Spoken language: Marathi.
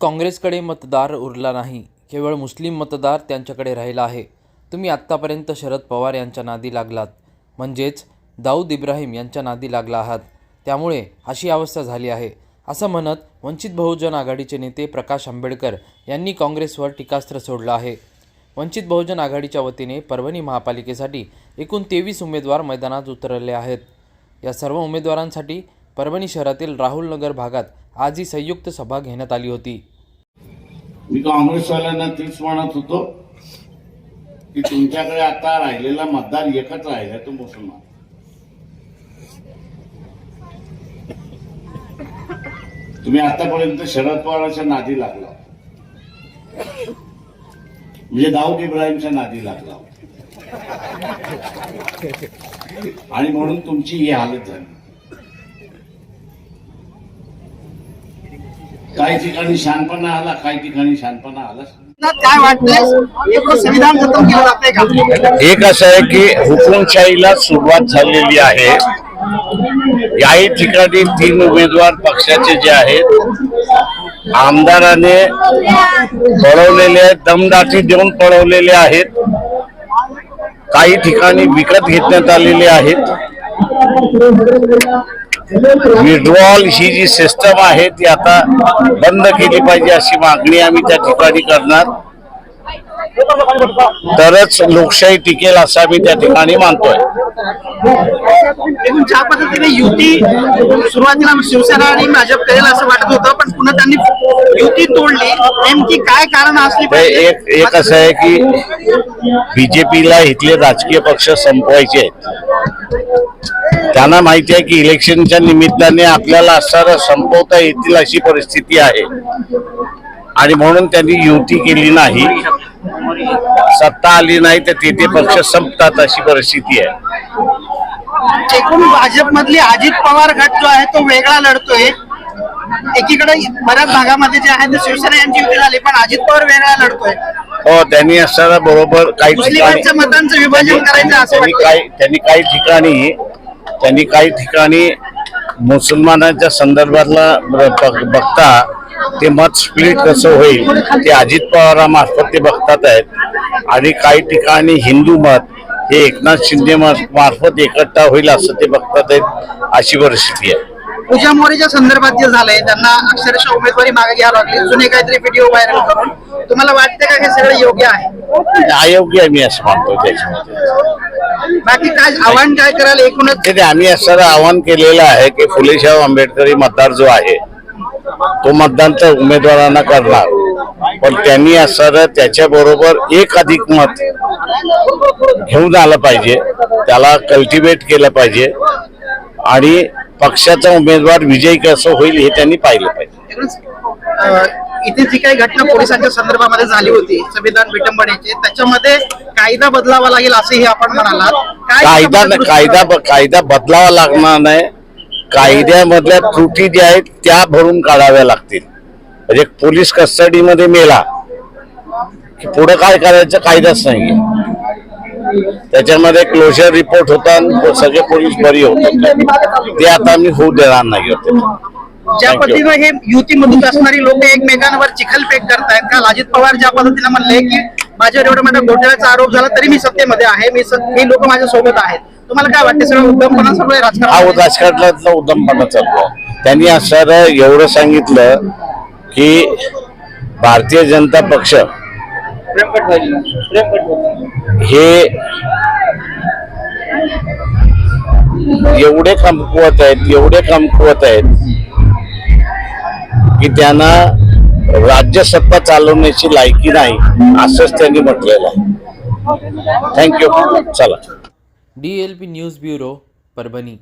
काँग्रेसकडे मतदार उरला नाही केवळ मुस्लिम मतदार त्यांच्याकडे राहिला आहे. तुम्ही आत्तापर्यंत शरद पवार यांच्या नादी लागलात. म्हणजेच दाऊद इब्राहिम यांच्या नादी लागला आहात. त्यामुळे अशी अवस्था झाली आहे. असं म्हणत वंचित बहुजन आघाडीचे नेते प्रकाश आंबेडकर यांनी काँग्रेसवर टीकास्त्र सोडलं आहे. वंचित बहुजन आघाडीच्या वतीने परभणी महापालिकेसाठी एकूण तेवीस उमेदवार मैदानात उतरले आहेत. या सर्व उमेदवारांसाठी परभणी शहरातील राहुल नगर भागात आज ही संयुक्त सभा घेण्यात आली होती. मी काँग्रेसवाल्यांना तीच म्हणत होतो की तुमच्याकडे आता राहिलेला मतदार एकच राहिला तो मुसलमान. तुम्ही आतापर्यंत शरद पवारांच्या नादी लागला. म्हणजे दाऊद इब्राहिमच्या नादी लागला. आणि म्हणून तुमची ही हालत झाली. काही ठिकाणी शानपणा आला काही ठिकाणी शानपणा आला. काय वाटतंय? एकूण संविधान जतन केलं जातंय का? एक असं आहे की हुकुमशाहीला सुरुवात झालेली आहे. याही ठिकाणी तीन उमेदवार पक्षाचे जे आहेत आमदाराने पळवलेले आहेत दमदाटी देऊन पळवलेले आहेत. काही ठिकाणी विकत घेतण्यात आलेले आहेत. विड्रॉल ही जी सिस्टम आहे ती आता बंद केली पाहिजे अशी मागणी आम्ही त्या ठिकाणी करणार. तरच लोकशाही टिकेल असं आम्ही त्या ठिकाणी मानतोय. ज्या पद्धतीने युती सुरुवातीला शिवसेना आणि भाजप करेल असं वाटत होतं पण पुन्हा त्यांनी युती तोडली. नेमकी काय कारण असली एक एक असं आहे की बीजेपीला इथले राजकीय पक्ष संपवायचे आहेत. त्यांना माहिती आहे की इलेक्शनच्या निमित्ताने आपल्याला असणारं संपवता येतील अशी परिस्थिती आहे. आणि म्हणून त्यांनी युती केली नाही. सत्ता आली नाही तर तिथे पक्ष संपतात अशी परिस्थिती आहे. एकूण भाजप मधली अजित पवार गट जो आहे तो वेगळा लढतोय. एकीकडे बऱ्याच भागामध्ये जे आहे ते शिवसेना यांची युती झाली पण अजित पवार वेगळा लढतोय. हो त्यांनी असणारा बरोबर काही ठिकाणी मतांचं विभाजन करायचं असं काही त्यांनी काही ठिकाणी त्यांनी काही ठिकाणी मुसलमानांच्या संदर्भातला बघ- बघता ते मत स्प्लिट कसं होईल ते अजित पवारामार्फत ते बघतात आहेत. आणि काही ठिकाणी हिंदू मत हे एकनाथ शिंदे मार्फत एकट्ठा होईल असं ते बघतात आहेत अशी परिस्थिती आहे. पूजा मोरेच्या संदर्भात जे झालंय त्यांना अक्षरशः उमेदवारी मागे घ्यावी लागली. जुने काहीतरी व्हिडिओ व्हायरल करून. तुम्हाला वाटतं का हे सगळं योग्य आहे? अयोग्य आहे मी असं मानतो त्याच्यामध्ये. बाकी काय आव्हान काय कराल एकूणच? ते आम्ही असं आवाहन केलेलं आहे की फुलेशाह आंबेडकरी मतदार जो आहे तो मतदान तर उमेदवारांना करणार. पण त्यांनी असं त्याच्या बरोबर एक अधिक मत घेऊन आलं पाहिजे त्याला कल्टिवेट केलं पाहिजे आणि पक्षाचा उमेदवार विजयी कसं होईल हे त्यांनी पाहिलं पाहिजे. इथे जी काही घटना पोलिसांच्या संदर्भामध्ये झाली होती संविधान विटंबनेची त्याच्यामध्ये कायदा बदलावा लागेल असेही आपण म्हणालात. काय कायदा कायदा कायदा बदलावा लागणार नाही. कायद्यामधल्या त्रुटी ज्या आहेत त्या भरून काढाव्या लागतील. म्हणजे पोलीस कस्टडीमध्ये मेला की पुढे काय करायचं कायदाच नाहीये. त्याच्यामध्ये क्लोजर रिपोर्ट होता सगळे पोलीस बरी होते. ते आता आम्ही होऊ देणार नाही होते. ज्या. पद्धतीने हे युतीमधून असणारी लोक एकमेकांवर चिखलफेक करतायत काल अजित पवार ज्या पद्धतीने म्हणले की माझ्यावर एवढा मोठा घोटाळ्याचा आरोप झाला तरी मी सत्तेमध्ये आहे. मी हे लोक माझ्या सोबत आहेत. तुम्हाला काय वाटते सगळं उद्धमपणा सगळं हा राजकारण राजकारणातला उदमपणा चालतो. त्यांनी असं एवढं सांगितलं की भारतीय जनता पक्ष हे एवढे कमकुवत आहेत एवढे कमकुवत आहेत की त्यांना राज्यसत्ता चालवण्याची लायकी नाही असंच त्यांनी म्हटलेलं आहे. थँक्यू चला. D L P news bureau Parbhani.